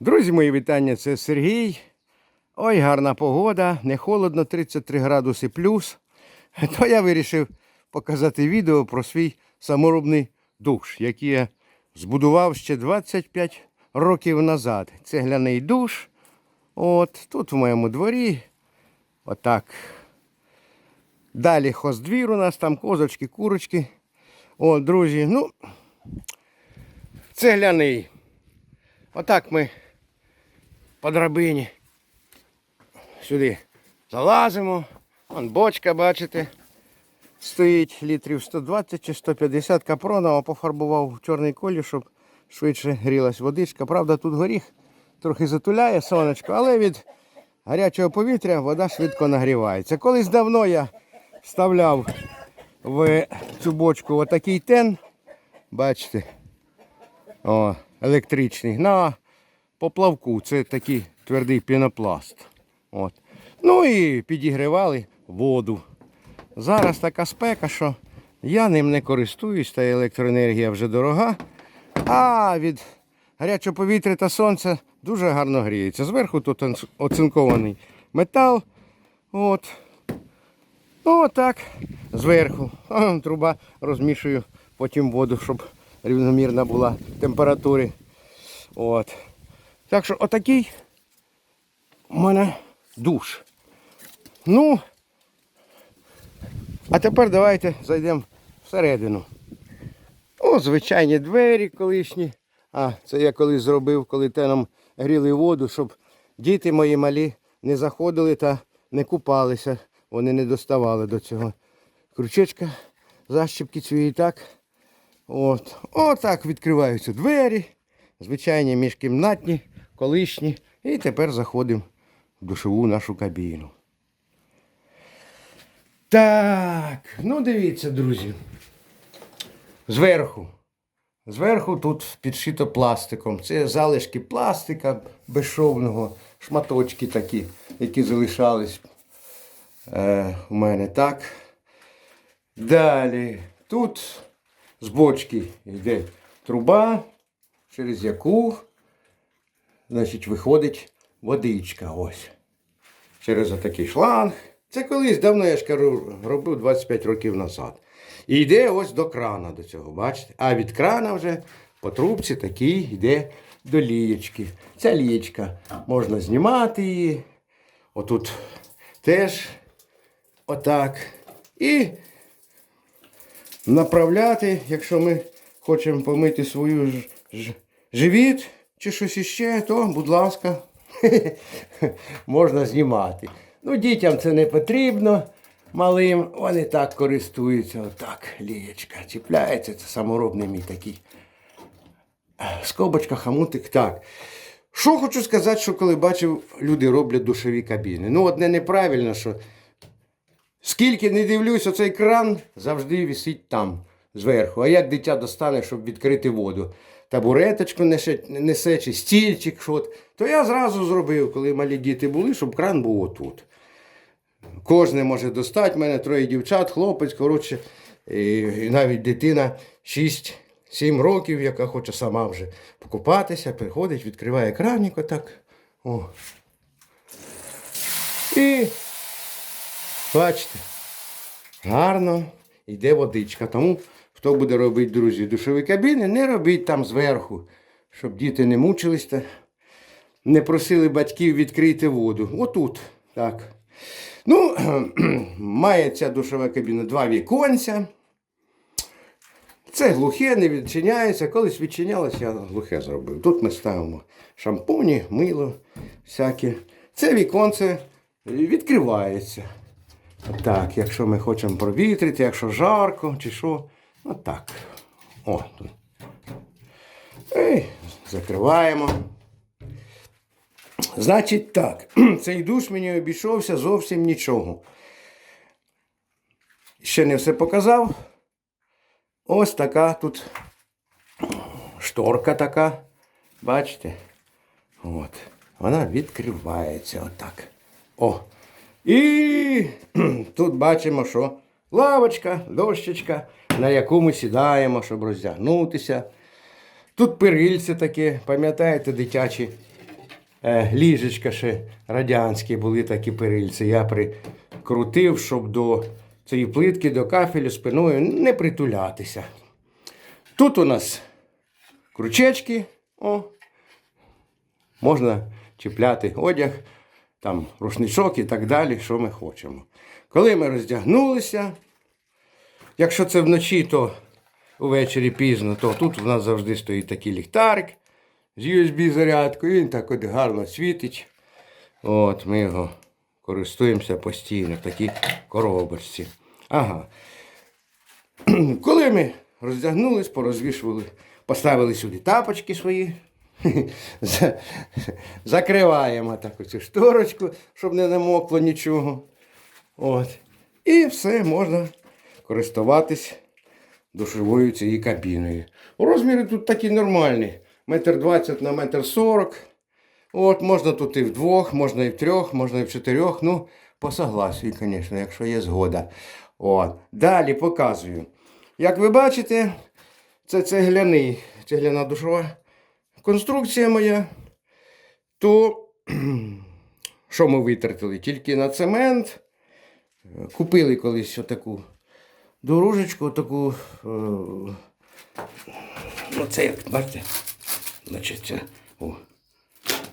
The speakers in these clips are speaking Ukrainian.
Друзі мої, вітання, це Сергій. Ой, гарна погода, не холодно, 33 градуси плюс. То я вирішив показати відео про свій саморобний душ, який я збудував ще 25 років назад. Цегляний душ. От тут в моєму дворі. Отак. Далі хоздвір у нас, там козочки, курочки. О, друзі, ну, цегляний. Отак ми по драбині сюди залазимо. Вон бочка, бачите, стоїть літрів 120 чи 150 капронова, пофарбував в чорний колір, щоб швидше грілась водичка. Правда, тут горіх трохи затуляє сонечко, але від гарячого повітря вода швидко нагрівається. Колись давно я вставляв в цю бочку отакий тен, бачите, о, електричний, на поплавку. Це такий твердий пінопласт. От. Ну і підігрівали воду. Зараз така спека, що я ним не користуюсь, та електроенергія вже дорога. А від гарячого повітря та сонця дуже гарно гріється. Зверху тут оцинкований метал. От. Ну, отак, зверху. Труба розмішую потім воду, щоб рівномірна була температури. От. Так що отакий у мене душ. Ну, а тепер давайте зайдемо всередину. О, звичайні двері колишні. А, це я колись зробив, коли теном гріли воду, щоб діти мої малі не заходили та не купалися. Вони не доставали до цього. Крючечка, защіпки цієї так. От. Отак відкриваються двері. Звичайні міжкімнатні, колишні. І тепер заходимо в душову нашу кабіну. Так, ну дивіться, друзі. Зверху. Зверху тут підшито пластиком. Це залишки пластика безшовного, шматочки такі, які залишались е, у мене так. Далі. Тут з бочки йде труба, через яку значить, виходить водичка. Ось. Через отакий шланг. Це колись давно, я ж кажу, робив 25 років назад. І йде ось до крана до цього, бачите? А від крана вже по трубці такий йде до лієчки. Ця лієчка можна знімати її. Отут теж отак. І направляти, якщо ми хочемо помити свою ж, ж, живіт чи щось іще, то, будь ласка, можна знімати. Ну, дітям це не потрібно. Малим, вони так користуються. Отак, лієчка. Чіпляється, це саморобний мій такий. Скобочка, хамутик, так. Що хочу сказати, що коли бачив, люди роблять душові кабіни. Ну, одне неправильно, що Скільки не дивлюсь, оцей кран завжди висить там, зверху. А як дитя достане, щоб відкрити воду? Табуреточку несе, несе чи стільчик, що от, то я зразу зробив, коли малі діти були, щоб кран був отут. Кожне може достати, в мене троє дівчат, хлопець, коротше, і, і навіть дитина 6-7 років, яка хоче сама вже покупатися, приходить, відкриває кранік отак. О. І Бачите, гарно йде водичка. Тому хто буде робити, друзі, душові кабіни, не робіть там зверху, щоб діти не мучились та не просили батьків відкрити воду. Отут. Так. Ну, має ця душова кабіна два віконця. Це глухе, не відчиняється. Колись відчинялося, я глухе зробив. Тут ми ставимо шампуні, мило всяке. Це віконце відкривається. Так, якщо ми хочемо провітрити, якщо жарко чи що. Отак. О, тут. І закриваємо. Значить так, цей душ мені обійшовся зовсім нічого. Ще не все показав. Ось така тут шторка така. Бачите? От. Вона відкривається отак. О. І тут бачимо, що лавочка, дощечка, на яку ми сідаємо, щоб роздягнутися. Тут перильце таке, пам'ятаєте, дитячі е, ліжечка ще радянські були такі перильці. Я прикрутив, щоб до цієї плитки, до кафелю спиною не притулятися. Тут у нас крючечки. О, можна чіпляти одяг, там рушничок і так далі, що ми хочемо. Коли ми роздягнулися, якщо це вночі, то увечері пізно, то тут у нас завжди стоїть такий ліхтарик з USB-зарядкою, він так от гарно світить. От, ми його користуємося постійно в такій коробочці. Ага. Коли ми роздягнулись, порозвішували, поставили сюди тапочки свої. Закриваємо таку цю шторочку, щоб не намокло нічого. От. І все можна користуватись душовою цією кабіною. Розміри тут такі нормальні. Метр двадцять на метр сорок. От, можна тут і в двох, можна і в трьох, можна і в чотирьох. Ну, по согласію, звісно, якщо є згода. От. Далі показую. Як ви бачите, це цегляний, цегляна душова конструкція моя. То що ми витратили? Тільки на цемент. Купили колись отаку дорожечку, таку. Е, оце як, бачите, значить, о,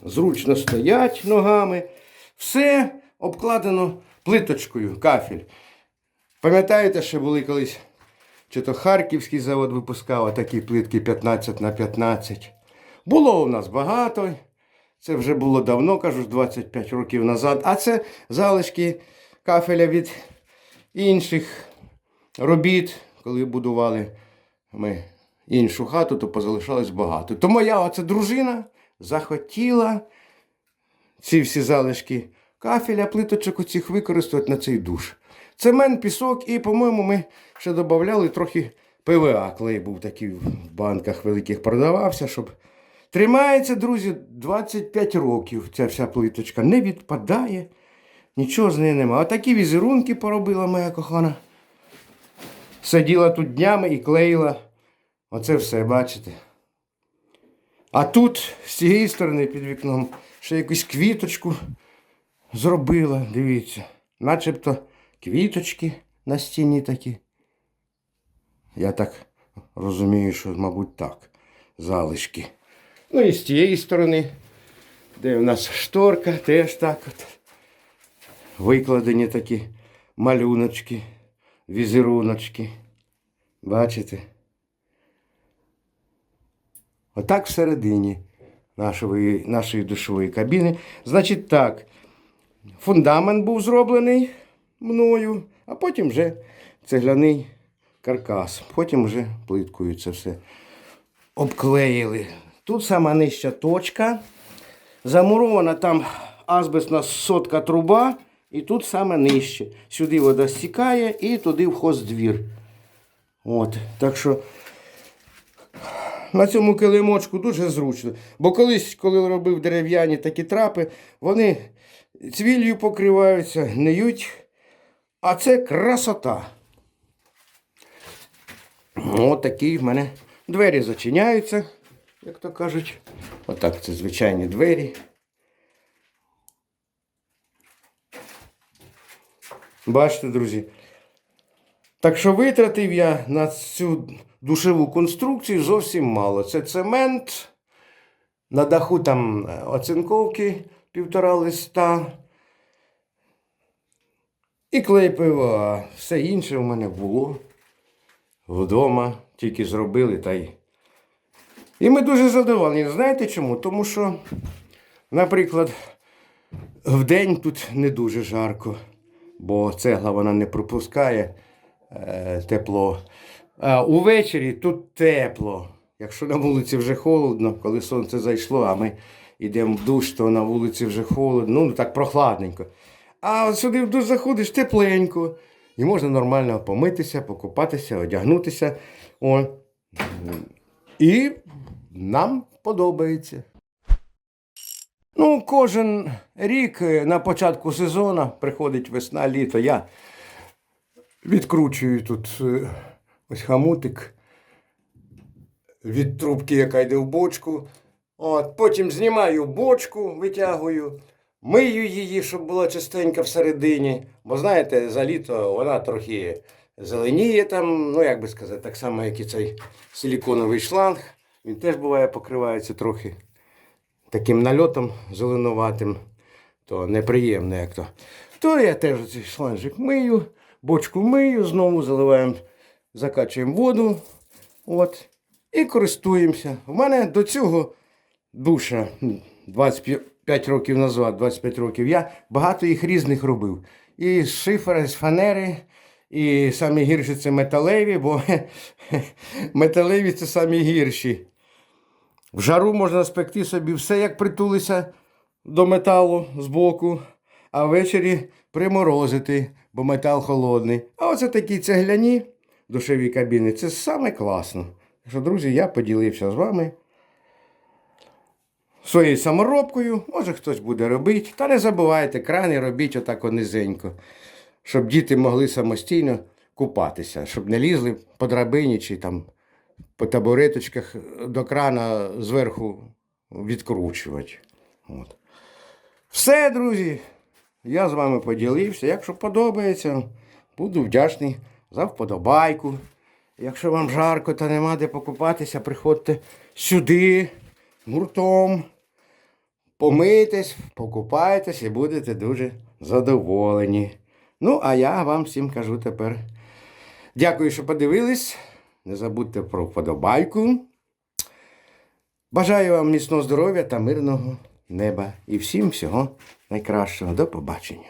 зручно стоять ногами. Все обкладено плиточкою, кафель. Пам'ятаєте, що були колись, чи то Харківський завод випускав такі плитки 15 на 15. Було у нас багато. Це вже було давно, кажу, 25 років назад. А це залишки кафеля від інших робіт, коли будували ми іншу хату, то позалишалось багато. То моя оця дружина захотіла ці всі залишки кафеля, плиточок оцих використати на цей душ. Цемент, пісок і, по-моєму, ми ще додавали трохи ПВА, клей був такий в банках великих продавався, щоб. Тримається, друзі, 25 років ця вся плиточка. Не відпадає, нічого з неї нема. Отакі візерунки поробила моя кохана. Сиділа тут днями і клеїла. Оце все, бачите. А тут, з цієї сторони під вікном, ще якусь квіточку зробила. Дивіться. Начебто квіточки на стіні такі. Я так розумію, що, мабуть, так. Залишки. Ну і з тієї сторони, де у нас шторка, теж так от. Викладені такі малюночки, візеруночки. Бачите? Отак всередині нашої, нашої душової кабіни. Значить так, фундамент був зроблений мною, а потім вже цегляний каркас. Потім вже плиткою це все обклеїли. Тут сама нижча точка. Замурована там азбестна сотка труба, і тут саме нижче. Сюди вода стікає і туди в хоздвір. От. Так що на цьому килимочку дуже зручно. Бо колись, коли робив дерев'яні такі трапи, вони цвіллю покриваються, гниють. А це красота. От такі в мене двері зачиняються, як то кажуть. Отак це звичайні двері. Бачите, друзі. Так що витратив я на цю душеву конструкцію зовсім мало. Це цемент, на даху там е, оцинковки півтора листа. І клей ПВА. Все інше в мене було вдома, тільки зробили та й. І ми дуже задоволені. Знаєте чому? Тому що, наприклад, вдень тут не дуже жарко, бо цегла вона не пропускає е, тепло. А увечері тут тепло. Якщо на вулиці вже холодно, коли сонце зайшло, а ми йдемо в душ, то на вулиці вже холодно, ну так прохладненько. А от сюди в душ заходиш тепленько. І можна нормально помитися, покупатися, одягнутися. О. І нам подобається. Ну, кожен рік е, на початку сезону приходить весна, літо. Я відкручую тут е, ось хамутик від трубки, яка йде в бочку. От, потім знімаю бочку, витягую, мию її, щоб була чистенька всередині. Бо знаєте, за літо вона трохи зеленіє там, ну як би сказати, так само, як і цей силіконовий шланг. Він теж буває покривається трохи таким нальотом зеленуватим, то неприємно як то. То я теж цей шланжик мию, бочку мию, знову заливаємо, закачуємо воду. От, і користуємося. У мене до цього душа 25 років назад, 25 років, я багато їх різних робив. І з шифера, з фанери, і самі гірші це металеві, бо металеві це самі гірші. В жару можна спекти собі все, як притулися до металу збоку, а ввечері приморозити, бо метал холодний. А оце такі цегляні душеві кабіни. Це саме класно. Так що, друзі, я поділився з вами своєю саморобкою. Може хтось буде робити. Та не забувайте, крани робіть отак низенько, щоб діти могли самостійно купатися, щоб не лізли по драбині чи там по табуреточках до крана зверху відкручувати. От. Все, друзі. Я з вами поділився. Якщо подобається, буду вдячний за вподобайку. Якщо вам жарко та нема де покупатися, приходьте сюди гуртом. Помийтесь, покупайтесь і будете дуже задоволені. Ну, а я вам всім кажу тепер. Дякую, що подивились. Не забудьте про вподобайку. Бажаю вам міцного здоров'я та мирного неба. І всім всього найкращого. До побачення.